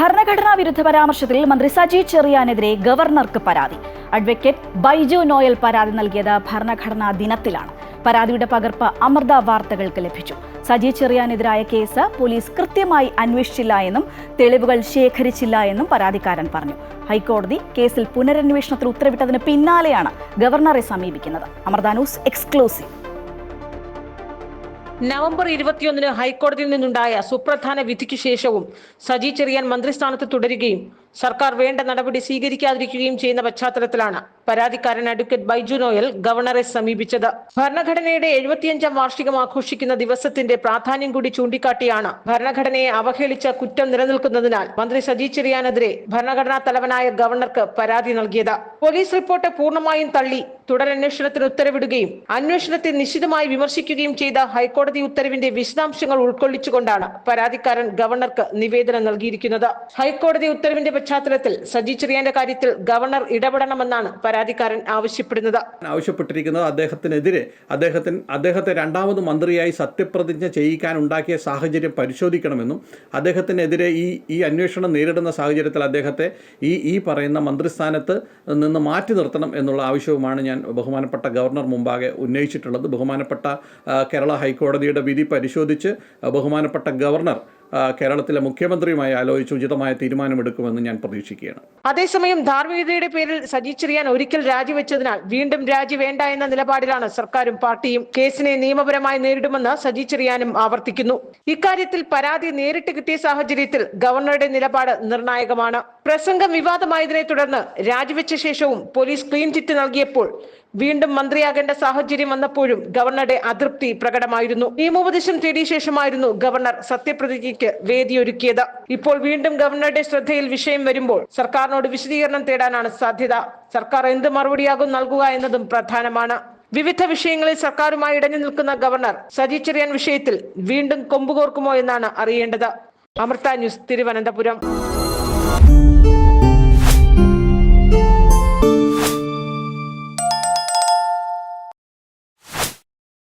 ഭരണഘടനാ വിരുദ്ധ പരാമർശത്തിൽ മന്ത്രി സജി ചെറിയാനെതിരെ ഗവർണർക്ക് പരാതി. അഡ്വക്കേറ്റ് ബൈജു നോയൽ പരാതി നൽകിയത് ഭരണഘടനാ ദിനത്തിലാണ്. പരാതിയുടെ പകർപ്പ് അമൃത വാർത്തകൾക്ക് ലഭിച്ചു. സജി ചെറിയാനെതിരായ കേസ് പോലീസ് കൃത്യമായി അന്വേഷിച്ചില്ല എന്നും തെളിവുകൾ ശേഖരിച്ചില്ല എന്നും പരാതിക്കാരൻ പറഞ്ഞു. ഹൈക്കോടതി കേസിൽ പുനരന്വേഷണത്തിൽ ഉത്തരവിട്ടതിന് പിന്നാലെയാണ് ഗവർണറെ സമീപിക്കുന്നത്. Amrita news exclusive. നവംബർ ഇരുപത്തിയൊന്നിന് ഹൈക്കോടതിയിൽ നിന്നുണ്ടായ സുപ്രധാന വിധിക്ക് ശേഷവും സജി ചെറിയാൻ മന്ത്രിസ്ഥാനത്ത് തുടരുകയും സർക്കാർ വേണ്ട നടപടി സ്വീകരിക്കാതിരിക്കുകയും ചെയ്യുന്ന പശ്ചാത്തലത്തിലാണ് പരാതിക്കാരൻ അഡ്വക്കേറ്റ് ബൈജു നോയൽ ഗവർണറെ സമീപിച്ചത്. ഭരണഘടനയുടെ എഴുപത്തിയഞ്ചാം വാർഷികം ആഘോഷിക്കുന്ന ദിവസത്തിന്റെ പ്രാധാന്യം കൂടി ചൂണ്ടിക്കാട്ടിയാണ് ഭരണഘടനയെ അവഹേളിച്ച കുറ്റം നിലനിൽക്കുന്നതിനാൽ മന്ത്രി സജി ചെറിയാനെതിരെ ഭരണഘടനാ തലവനായ ഗവർണർക്ക് പരാതി നൽകിയത്. പോലീസ് റിപ്പോർട്ട് പൂർണമായും തള്ളി തുടരന്വേഷണത്തിന് ഉത്തരവിടുകയും അന്വേഷണത്തെ നിശിതമായി വിമർശിക്കുകയും ചെയ്ത ഹൈക്കോടതി ഉത്തരവിന്റെ വിശദാംശങ്ങൾ ഉൾക്കൊള്ളിച്ചുകൊണ്ടാണ് പരാതിക്കാരൻ ഗവർണർക്ക് നിവേദനം നൽകിയിരിക്കുന്നത്. ഹൈക്കോടതി ഉത്തരവിന്റെ പശ്ചാത്തലത്തിൽ സജി ചെറിയാന്റെ കാര്യത്തിൽ ഗവർണർ ഇടപെടണമെന്നാണ് പരാതിക്കാരൻ ആവശ്യപ്പെടുന്നത്. ആവശ്യപ്പെട്ടിരിക്കുന്നത് അദ്ദേഹത്തിനെതിരെ. അദ്ദേഹത്തിന് അദ്ദേഹത്തെ രണ്ടാമത് മന്ത്രിയായി സത്യപ്രതിജ്ഞ ചെയ്യിക്കാൻ ഉണ്ടാക്കിയ സാഹചര്യം പരിശോധിക്കണമെന്നും അദ്ദേഹത്തിനെതിരെ ഈ ഈ അന്വേഷണം നേരിടുന്ന സാഹചര്യത്തിൽ അദ്ദേഹത്തെ ഈ ഈ പറയുന്ന മന്ത്രിസ്ഥാനത്ത് നിന്ന് മാറ്റി നിർത്തണം എന്നുള്ള ആവശ്യവുമാണ് ഞാൻ ബഹുമാനപ്പെട്ട ഗവർണർ മുമ്പാകെ ഉന്നയിച്ചിട്ടുള്ളത്. ബഹുമാനപ്പെട്ട കേരള ഹൈക്കോടതിയുടെ വിധി പരിശോധിച്ച് ബഹുമാനപ്പെട്ട ഗവർണർ കേരളത്തിലെ മുഖ്യമന്ത്രിയുമായി ആലോചിച്ച് ഉചിതമായ തീരുമാനമെടുക്കുമെന്ന് ഞാൻ പ്രതീക്ഷിക്കുകയാണ്. അതേസമയം ധാർമ്മികതയുടെ പേരിൽ സജി ചെറിയാൻ ഒരിക്കൽ രാജിവെച്ചതിനാൽ വീണ്ടും രാജി വേണ്ട എന്ന നിലപാടിലാണ് സർക്കാരും പാർട്ടിയും കേസിനെ നിയമപരമായി നേരിടുമെന്ന് സജി ചെറിയാനും ആവർത്തിക്കുന്നു. ഇക്കാര്യത്തിൽ പരാതി നേരിട്ട് കിട്ടിയ സാഹചര്യത്തിൽ ഗവർണറുടെ നിലപാട് നിർണായകമാണ്. പ്രസംഗം വിവാദമായതിനെ തുടർന്ന് രാജിവെച്ച ശേഷവും പോലീസ് ക്ലീൻ ചിറ്റ് നൽകിയപ്പോൾ വീണ്ടും മന്ത്രിയാകേണ്ട സാഹചര്യം വന്നപ്പോഴും ഗവർണറുടെ അതൃപ്തി പ്രകടമായിരുന്നു. നിയമോപദേശം തേടിയ ശേഷമായിരുന്നു ഗവർണർ സത്യപ്രതിജ്ഞയ്ക്ക് വേദിയൊരുക്കിയത്. ഇപ്പോൾ വീണ്ടും ഗവർണറുടെ ശ്രദ്ധയിൽ വിഷയം വരുമ്പോൾ സർക്കാരിനോട് വിശദീകരണം തേടാനാണ് സാധ്യത. സർക്കാർ എന്ത് മറുപടിയാകും നൽകുക എന്നതും പ്രധാനമാണ്. വിവിധ വിഷയങ്ങളിൽ സർക്കാരുമായി ഇടഞ്ഞു നിൽക്കുന്ന ഗവർണർ സജി ചെറിയാൻ വിഷയത്തിൽ വീണ്ടും കൊമ്പുകോർക്കുമോ എന്നാണ് അറിയേണ്ടത്. അമൃത ന്യൂസ് തിരുവനന്തപുരം.